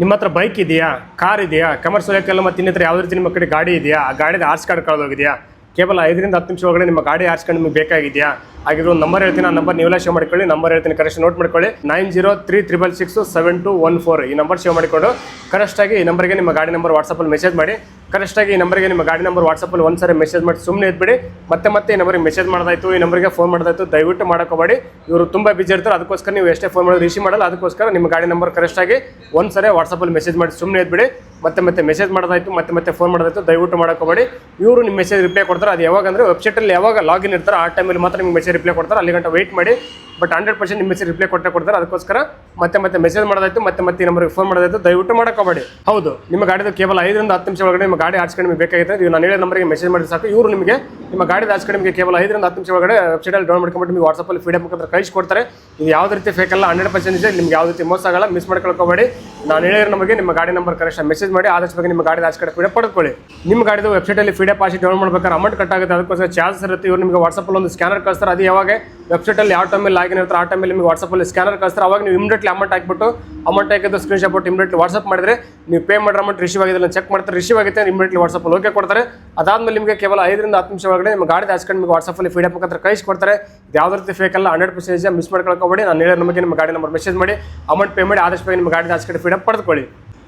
ನಿಮ್ಮ ಹತ್ರ ಬೈಕ್ ಇದೆಯಾ? ಕಾರ್ ಇದೆಯಾ? ಕಮರ್ಷಿಯಲ್ ವೆಹಿಕಲ್ ಮತ್ತು ಇನ್ನಿತರ ಯಾವುದೇ ರೀತಿ ನಿಮ್ಮ ಕಡೆ ಗಾಡಿ ಇದೆಯಾ? ಆ ಗಾಡಿದ ಆರ್ಸ್ ಕಾರ್ಡ್ ಕಳೆದೋಗಿದೆಯಾ? ಕೇವಲ ಐದರಿಂದ ಹತ್ತು ನಿಮಿಷ ಒಳಗಡೆ ನಿಮ್ಮ ಗಾಡಿ ಆರ್ಸ್ಕೊಂಡು ನಿಮಗೆ ಬೇಕಾಗಿದೆಯಾ? ಹಾಗಿದ್ರೆ ಒಂದು ನಂಬರ್ ಹೇಳ್ತೀನಿ, ಆ ನಂಬರ್ ನೀವೆಲ್ಲ ಶೇವ್ ಮಾಡ್ಕೊಳ್ಳಿ ನಂಬರ್ ಹೇಳ್ತೀನಿ ಕರೆಕ್ಟ್ ನೋಟ್ ಮಾಡ್ಕೊಳ್ಳಿ. Nine zero three triple six seven two one four ಈ ನಂಬರ್ ಶೇವ್ ಮಾಡಿಕೊಂಡು ಕರೆಕ್ಟಾಗಿ ಈ ನಂಬರ್ಗೆ ನಿಮ್ಮ ಗಾಡಿ ನಂಬರ್ ವಾಟ್ಸಪ್ಪಲ್ಲಿ ಮೆಸೇಜ್ ಮಾಡಿ ಕರೆಕ್ಟಾಗಿ ಈ ನಂಬರ್ಗೆ ನಿಮ್ಮ ಗಾಡಿ ನಂಬರ್ ವಾಟ್ಸಪ್ಪಲ್ಲಿ ಒಂದು ಸಾರಿ ಮೆಸೇಜ್ ಮಾಡಿ ಸುಮ್ಮನೆ ಇದ್ಬಿಡಿ. ಮತ್ತೆ ಮತ್ತೆ ಈ ನಂಬರ್ಗೆ ಮೆಸೇಜ್ ಮಾಡೋದಾಯ್ತು, ಈ ನಂಬರ್ಗೆ ಫೋನ್ ಮಾಡೋದಾಯ್ತು, ದಯವಿಟ್ಟು ಮಾಡೋಕೋಬೇಡಿ ಇವರು ತುಂಬ ಬಿಜಿ ಇರ್ತಾರೆ, ಅದಕ್ಕೋಸ್ಕರ ನೀವು ಎಷ್ಟೇ ಫೋನ್ ಮಾಡೋದು ರಿಸೀವ್ ಮಾಡಲ್ಲ, ಅದಕ್ಕೋಸ್ಕರ ನಿಮ್ಮ ಗಾಡಿ ನಂಬರ್ ಕರೆಕ್ಟಾಗಿ ಒಂದು ಸಾರಿ ವಾಟ್ಸಪ್ಪಲ್ಲಿ ಮೆಸೇಜ್ ಮಾಡಿ ಸುಮ್ಮನೆ ಇದ್ಬಿಡಿ. ಮತ್ತೆ ಮತ್ತೆ ಮೆಸೇಜ್ ಮಾಡೋದಾಯ್ತು, ಮತ್ತೆ ಮತ್ತೆ ಫೋನ್ ಮಾಡೋದಾಯ್ತು, ದಯವಿಟ್ಟು ಮಾಡೋಕೋಬೇಡಿ ಇವರು ನಿಮ್ಮ ಮೆಸೇಜ್ ರಿಪ್ಲೈ ಕೊಡ್ತಾರೆ. ಅದು ಯಾವಾಗ ಅಂದರೆ ವೆಬ್ಸೈಟಲ್ಲಿ ಯಾವಾಗ ಲಾಗಿನ್ ಇರ್ತಾರೆ ಆ ಟೈಮಲ್ಲಿ ಮಾತ್ರ ನಿಮ್ಗೆ ಮೆಸೇಜ್ ರಿಪ್ಲೈ ಕೊಡ್ತಾರೆ. ಅಲ್ಲಿ ಗಂಟೆ ವೆಯ್ಟ್ ಮಾಡಿ. ಬಟ್ ಹಂಡ್ರೆಡ್ ಪರ್ಸೆಂಟ್ ನಿಮ್ಮ ಮೆಸೇಜ್ ರಿಪ್ಲೈ ಕೊಟ್ಟೆ ಕೊಡ್ತಾರೆ. ಅದಕ್ಕೋಸ್ಕರ ಮತ್ತೆ ಮತ್ತೆ ಮೆಸೇಜ್ ಮಾಡೋದಾಯ್ತು, ಮತ್ತೆ ಮತ್ತೆ ನಂಬರ್ಗೆ ಫೋನ್ ಮಾಡೋದಾಯ್ತು. ದಯವಿಟ್ಟು ಮಾಡೋಕೋಬೇಡಿ. ಹೌದು, ನಿಮ್ಮ ಗಾಡಿದು ಕೇವಲ ಐದರಿಂದ ಹತ್ತು ನಿಮಿಷ ಒಳಗಡೆ ನಿಮ್ಮ ಗಾಡಿ ಆಚಕಡೆ ನಿಮಗೆ ಬೇಕಾಗಿತ್ತು ನೀವು ನಾನು ಹೇಳಿದ ನಂಬರ್ಗೆ ಮೆಸೇಜ್ ಮಾಡಿ ಸಾಕು. ಇವರು ನಿಮಗೆ ನಿಮ್ಮ ಗಾಡಿ ಆಡ್ಸ್ಕೊಂಡು ನಿಮಗೆ ಕೇವಲ ಐದರಿಂದ ಹತ್ತು ನಿಮಿಷ ಒಳಗಡೆ ವೆಬ್ಸೈಟಲ್ಲಿ ಡೌನ್ ಮಾಡ್ಕೊಂಬಿಟ್ಟು ನಿಮಗೆ ವಾಟ್ಸಪ್ಪಲ್ಲಿ ಫೀಡೇ ಮುಖಾಂತರ ಕಳಿಸ್ಕೊಡ್ತಾರೆ ಇದು ಯಾವ ರೀತಿ ಫೇಕ್ ಅಲ್ಲ, ಹಂಡ್ರೆಡ್ ಪರ್ಸೆಂಟ್ ಇದೆ, ನಿಮ್ಗೆ ಯಾವುದೇ ರೀತಿ ಮೋಸ ಆಗಲ್ಲ ಮಿಸ್ ಮಾಡ್ಕೊಳ್ಕೋಬೇಡಿ. ನಾನು ಹೇಳಿರೋ ನಮಗೆ ನಿಮ್ಮ ಗಾಡಿ ನಂಬರ್ ಕರೆಕ್ಟ್ ಮೆಸೇಜ್ ಮಾಡಿ, ಆದಷ್ಟು ಬಗ್ಗೆ ನಿಮ್ಮ ಗಾಡಿ ಆಚೆ ಕಡೆ ಫೀಡೇ ಪಡ್ಕೊಳ್ಳಿ ನಿಮ್ಮ ಗಾಡಿದು ವೆಬ್ಸೈಟಲ್ಲಿ ಫೀಡೇ ಪಾಸಿ ಡೌನ್ ಮಾಡ್ಬೇಕಾದ್ರೆ ಅಮೌಂಟ್ ಕಟ್ ಆಗುತ್ತೆ. ಅದಕ್ಕೋಸ್ಕರ ಚಾರ್ಜ್ ಇರುತ್ತೆ. ಇವರು ನಿಮಗೆ ವಾಟ್ಸಪ್ಪಲ್ಲಿ ಒಂದು ಸ್ಕ್ಯಾನರ್ ಕಳಿಸ್ತಾರೆ. ಅದು ಯಾವಾಗ? ವೆಬ್ಸೈಟಲ್ಲಿ ಯಾವ ಟೈಮಲ್ಲಿ ಇರ್ತಾರೆ ಆ ಟೈಮಲ್ಲಿ ನಿಮಗೆ ವಾಟ್ಸಪ್ಪಲ್ಲಿ ಸ್ಕ್ಯಾನರ್ ಕಳಿಸ್ತಾರೆ. ಅವಾಗ ನೀವು ಇಮಿಡಿಯೇಟ್ಲಿ ಅಮೌಂಟ್ ಹಾಕ್ಬಿಟ್ಟು ಅಮೌಂಟ್ ಹಾಕಿದ್ದು ಸ್ಕ್ರೀನ್ ಶಾಟ್ ಇಮಿಡಿಯೇಟ್ಲಿ ವಾಟ್ಸಪ್ ಮಾಡಿದ್ರೆ ನೀವು ಪೇ ಮಾಡಿರೋ ಅಮೌಂಟ್ ರಿಸೀವ್ ಆಗಿದೆ ಚೆಕ್ ಮಾಡ್ತಾರೆ. ರಿಸೀವ್ ಆಗುತ್ತೆ ಇಮಿಡಿಯೇಟ್ಲಿ ವಾಟ್ಸಪ್ಪಲ್ಲಿ ಓಕೆ ಕೊಡ್ತಾರೆ. ಅದಾದ್ಮೇಲೆ ನಿಮಗೆ ಕೇವಲ ಐದರಿಂದ ಹತ್ತು ನಿಮಿಷ ಒಳಗಡೆ ನಿಮ್ಮ ಗಾಡಿ ಹಾಸ್ಕೊಂಡು ನಿಮಗೆ ವಾಟ್ಸಪ್ಪಲ್ಲಿ ಫೀಡೇ ಮುಖಾಂತರ ಕಳಿಸ್ಕೊಡ್ತಾರೆ ಯಾವುದೇ ರೀತಿ ಫೇಕ್ ಅಲ್ಲ ಹಂಡ್ರೆಡ್ ಪರ್ಸೆಂಟೇಜ್ ಮಿಸ್ ಮಾಡ್ಕೊಳ್ಕೋಬೇಡಿ ನಾನು ಹೇಳಿರೋ ನಮಗೆ ನಿಮ್ಮ ಗಾಡಿ ನಂಬರ್ ಮೆಸೇಜ್ ಮಾಡಿ ಅಮೌಂಟ್ ಪೇ ಮಾಡಿ, ಆದಷ್ಟು ನಿಮ್ಮ ಗಾಡಿ ಹಾಸ್ಕೊಂಡು ಫೀಡಪ್ ಪಡೆದುಕೊಳ್ಳಿ.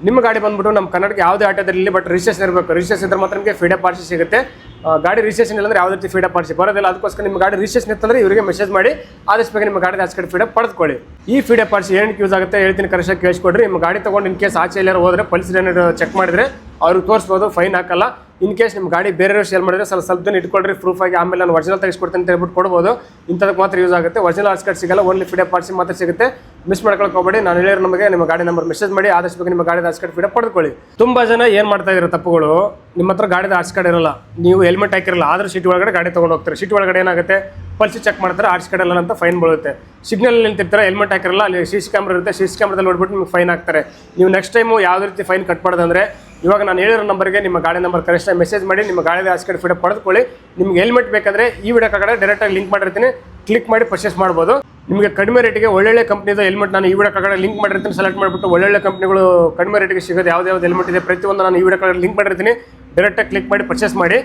ನಿಮ್ಮ ಗಾಡಿ ಬಂದ್ಬಿಟ್ಟು ನಮ್ಮ ಕನ್ನಡಕ್ಕೆ ಯಾವುದೇ ಆಟೋದಲ್ಲಿ ಬಟ್ ರಿಜಿಸ್ಟ್ರೇಷನ್ ಇರಬೇಕು. ರಿಜಿಸ್ಟ್ರೇಷನ್ ಇದ್ರೆ ಮಾತ್ರ ನಿಮಗೆ ಫೀಡೇ ಪಾರ್ಸಿ ಸಿಗುತ್ತೆ. ಗಾಡಿ ರಿಜಿಸ್ಟ್ರೇಷನ್ ಇಲ್ಲಂದ್ರೆ ಯಾವುದೇ ರೀತಿ ಫೀಡಪ್ ಮಾಡಿಸಿ. ಬರೋದಿಲ್ಲ, ಅದಕ್ಕೋಸ್ಕರ ನಿಮ್ಮ ಗಾಡಿ ರಿಜಿಸ್ಟ್ರೇಷನ್ ಇತ್ತಂದ್ರೆ ಇವರಿಗೆ ಮೆಸೇಜ್ ಮಾಡಿ ಆದಷ್ಟು ಬೇಗ ನಿಮ್ಮ ಗಾಡಿ ಆಚೆ ಕಡೆ ಫೀಡೇ ಪಡೆದುಕೊಳ್ಳಿ. ಈ ಫೀಡಪ್ ಪಾರ್ಸಿ ಏನಕ್ಕೆ ಯೂಸ್ ಆಗುತ್ತೆ ಹೇಳ್ತೀನಿ ಕರೆಕ್ಟಾಗಿ ಕೇಳಿಸ್ಕೊಡ್ರಿ. ನಿಮ್ಮ ಗಾಡಿ ತಗೊಂಡು ಇನ್ ಕೇಸ್ ಆಚೆ ಎಲ್ಲಾರು ಹೋದ್ರೆ ಪೊಲೀಸ್ ಏನಾದ್ರು ಚೆಕ್ ಮಾಡಿದ್ರೆ ಅವ್ರಿಗೆ ತೋರಿಸ್ಬೋದು ಫೈನ್ ಹಾಕಲ್ಲ. ಇನ್ ಕೇಸ್ ನಿಮ್ಮ ಗಾಡಿ ಬೇರೆ ಶೇರ್ ಮಾಡಿದ್ರೆ ಸ್ವಲ್ಪ ಸ್ವಲ್ಪ ದಿನ ಇಟ್ಕೊಳ್ರಿ ಪ್ರೂಫ್ ಆಗಿ ಆಮೇಲೆ ನಾನು ಒರಿಜಿನಲ್ ತೆಗೆಸ್ಕೊಡ್ತೀನಿ ಅಂತ ಹೇಳ್ಬಿಟ್ಟು ಕೊಡ್ಬೋದು. ಇಂಥದಕ್ಕೆ ಮಾತ್ರ ಯೂಸ್ ಆಗುತ್ತೆ. ಒರಿಜಿನಲ್ ಆರ್ಸ್ ಕಾರ್ಡ್ ಸಿಗಲ್ಲ ಓನ್ಲಿ ಫೀಡಪ್ ಪಾರ್ಸಿ ಮಾತ್ರ ಸಿಗುತ್ತೆ. ಮಿಸ್ ಮಾಡ್ಕೊಳಕ್ ಹೋಗಬೇಡಿ. ನಾನು ಹೇಳಿರೋ ನಮಗೆ, ನಿಮ್ಮ ಗಾಡಿ ನಂಬರ್ ಮೆಸೇಜ್ ಮಾಡಿ ಆದಷ್ಟು ಬೇಗ ನಿಮ್ಮ ಗಾಡಿ ಆರ್ಸ್ ಕಾರ್ಡ್ ಫೀಡೇ ಪಡೆದುಕೊಳ್ಳಿ ತುಂಬಾ ಜನ ಏನು ಮಾಡ್ತಾ ಇದ್ದಾರೆ ತಪ್ಪುಗಳು? ನಿಮ್ಮ ಹತ್ರ ಗಾಡಿದ ಕಾರ್ಡ್ ಇರಲ್ಲ. ನೀವು ಹೆಲ್ಮೆಟ್ ಹಾಕಿರಲ್ಲ, ಆದರೂ ಸಿಟಿ ಒಳಗಡೆ ಗಾಡಿ ತೊಗೊಂಡು ಹೋಗ್ತಾರೆ. ಸಿಟಿ ಒಳಗಡೆ ಏನಾಗುತ್ತೆ? ಪಲ್ಸಿ ಚೆಕ್ ಮಾಡ್ತಾರೆ ಆರ್ಸ್ ಇಲ್ಲ ಅಂತ ಫೈನ್ ಬೀಳುತ್ತೆ. ಸಿಗ್ನಲ್ ನಿಂತಿರ್ತಾರೆ ಹೆಲ್ಮೆಟ್ ಹಾಕಿರಲ್ಲ, ಅಲ್ಲಿ ಸಿ ಸಿ ಕ್ಯಾಮ್ರಾ ಇರುತ್ತೆ. ಸಿ ಸಿ ಕ್ಯಾಮ್ರದಲ್ಲಿ ನೋಡ್ಬಿಟ್ಟು ನಿಮ್ಗೆ ಫೈನ್ ಹಾಕ್ತಾರೆ ನೀವು ನೆಕ್ಸ್ಟ್ ಟೈಮು ಯಾವುದೇ ರೀತಿ ಫೈನ್ ಕಟ್ಬಾರ್ದಂದ್ರೆ, ಇವಾಗ ನಾನು ಹೇಳಿರೋ ನಂಬರ್ಗೆ ನಿಮ್ಮ ಗಾಡಿ ನಂಬರ್ ಕರೆಕ್ಟಾಗಿ ಮೆಸೇಜ್ ಮಾಡಿ, ನಿಮ್ಮ ಗಾಡಿದ ಆರ್ಸ್ ಫಿಡಪ್ ಫೀಡೇ ಪಡೆದುಕೊಳ್ಳಿ ನಿಮ್ಗೆ ಹೆಲ್ಮೆಟ್ ಬೇಕಾದ್ರೆ ಈ ವಿಡಿಯೋ ಕಡೆ ಡೈರೆಕ್ಟಾಗಿ ಲಿಂಕ್ ಮಾಡಿರ್ತೀನಿ. ಕ್ಲಿಕ್ ಮಾಡಿ ಪರ್ಚೇಸ್ ಮಾಡ್ಬೋದು. ನಿಮಗೆ ಕಡಿಮೆ ರೇಟಿಗೆ ಒಳ್ಳೊಳ್ಳೆ ಕಂಪ್ನಿದ ಹೆಲ್ಮೆಟ್ ನಾನು ಈ ವಿಡಿಯೋ ಕಡೆ ಲಿಂಕ್ ಮಾಡಿರ್ತೀನಿ. ಸೆಲೆಕ್ಟ್ ಮಾಡಿಬಿಟ್ಟು ಒಳ್ಳೊಳ್ಳೆ ಕಂಪ್ನಿಗಳು ಕಡಿಮೆ ರೇಟಿಗೆ ಸಿಗೋದು ಯಾವ್ದು ಯಾವ್ದು ಹೆಲ್ಮೆಟ್ ಇದೆ, ಪ್ರತಿಯೊಂದು ನಾನು ಈ ವಿಡಿಯೋ ಕಡೆ ಲಿಂಕ್ ಮಾಡಿರ್ತೀನಿ. ಡೈರೆಕ್ಟಾಗಿ ಕ್ಲಿಕ್ ಮಾಡಿ ಪರ್ಚೇಸ್ ಮಾಡಿ.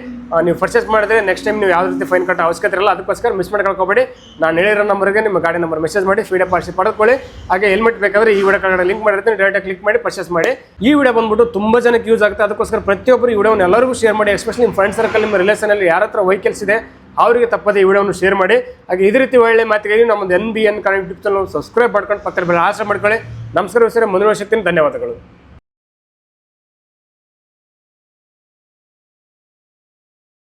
ನೀವು ಪರ್ಚೇಸ್ ಮಾಡಿದ್ರೆ ನೆಕ್ಸ್ಟ್ ಟೈಮ್ ನೀವು ಯಾವ ರೀತಿ ಫೈನ್ ಕಟ್ಟೋ ಅವಶ್ಯಕತೆ ಇರಲ್ಲ, ಅದಕ್ಕೋಸ್ಕರ ಮಿಸ್ ಮಾಡ್ಕೊಬೇಡಿ ನಾನು ಹೇಳಿರೋ ನಂಬರ್ಗೆ ನಿಮ್ಮ ಗಾಡಿ ನಂಬರ್ ಮೆಸೇಜ್ ಮಾಡಿ ಫೀಡಪ್ ಪಾರ್ಸಿ ಪಡೆದುಕೊಳ್ಳಿ ಹಾಗೆ ಹೆಲ್ಮೆಟ್ ಬೇಕಾದ್ರೆ ಈ ವಿಡಿಯೋ ಕಡೆ ಲಿಂಕ್ ಮಾಡಿರ್ತೀನಿ. ಡೈರೆಕ್ಟಾಗಿ ಕ್ಲಿಕ್ ಮಾಡಿ ಪರ್ಚೇಸ್ ಮಾಡಿ. ಈ ವಿಡಿಯೋ ಬಂದ್ಬಿಟ್ಟು ತುಂಬ ಜನಕ್ಕೆ ಯೂಸ್ ಆಗುತ್ತೆ ಅದಕ್ಕೋಸ್ಕರ ಪ್ರತಿಯೊಬ್ಬರು ಈ ವಿಡಿಯೋನ ಎಲ್ಲರಿಗೂ ಶೇರ್ ಮಾಡಿ ಎಸ್ಪೆಷಲಿ ನಿಮ್ಮ ಫ್ರೆಂಡ್ ಸರ್ಕಲ್ ನಿಮ್ಮ ರಿಲೇಷನಲ್ಲಿ ಯಾರ ಹತ್ರ ವೆಹಿಕಲ್ಸ್ ಇದೆ ಅವರಿಗೆ ತಪ್ಪದೆ ಈ ವಿಡಿಯೋವನ್ನು ಶೇರ್ ಮಾಡಿ. ಹಾಗೆ ಇದೇ ರೀತಿ ಒಳ್ಳೆ ಮಾತಿಗೆ ನಮ್ಮದು N B N connect channel subscribe ಮಾಡ್ಕೊಂಡು ಪಕ್ಕದ ಬೆಲೆ ಆಸೆ ಮಾಡ್ಕೊಳ್ಳಿ. ನಮಸ್ಕಾರ ಸರ್ ಮುಂದಿನ ಧನ್ಯವಾದಗಳು.